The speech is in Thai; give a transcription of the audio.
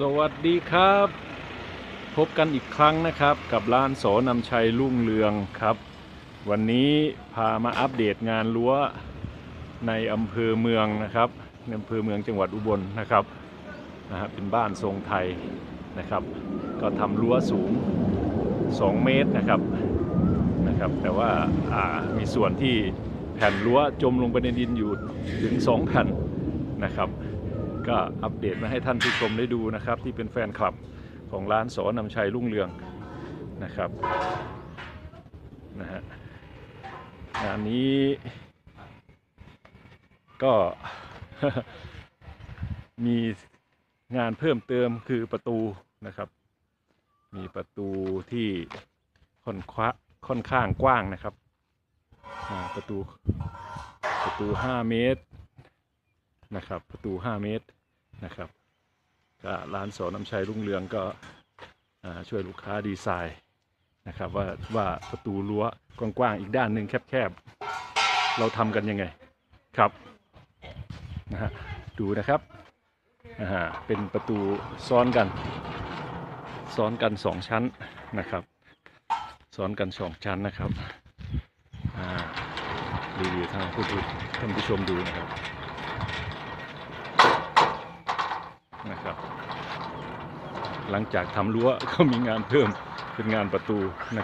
สวัสดีครับ พบกันอีกครั้งนะครับ กับร้านโสนำชัยรุ่งเรืองครับ วันนี้พามาอัปเดตงานรั้วในอำเภอเมืองนะครับในอำเภอเมืองจังหวัดอุบลนะครับนะฮะเป็นบ้านทรงไทยนะครับ ก็ทำรั้วสูง 2 เมตรนะครับนะครับ แต่ว่าอ่ามีส่วนที่แผ่นรั้วจมลงไปในดินอยู่ถึง 2 แผ่นนะครับ ก็อัปเดตมาให้ท่านผู้ชมได้ดูนะครับ ที่เป็นแฟนคลับของร้านสอนำชัยรุ่งเรืองนะครับนะฮะงานนี้ก็มีงานเพิ่มเติมคือประตูนะครับ มีประตูที่ค่อนขวาค่อนข้างกว้างนะครับ ประตูประตู 5 เมตร นะครับ ประตู 5 เมตรนะครับก็ร้านสอนน้ำชัยรุ่งเรืองก็ช่วยลูกค้าดีไซน์นะครับว่าว่าประตูรั้วกว้างๆอีกด้านหนึ่งแคบๆ เราทำกันยังไงครับนะฮะดูนะครับนะฮะเป็นประตูซ้อนกัน ซ้อนกันสองชั้นนะครับ ซ้อนกันสองชั้นนะครับอ่ารีวิวทางผู้ท่านผู้ชมดูนะครับ นะครับ หลังจากทำรั้วก็มีงานเพิ่มเป็นงานประตูนะ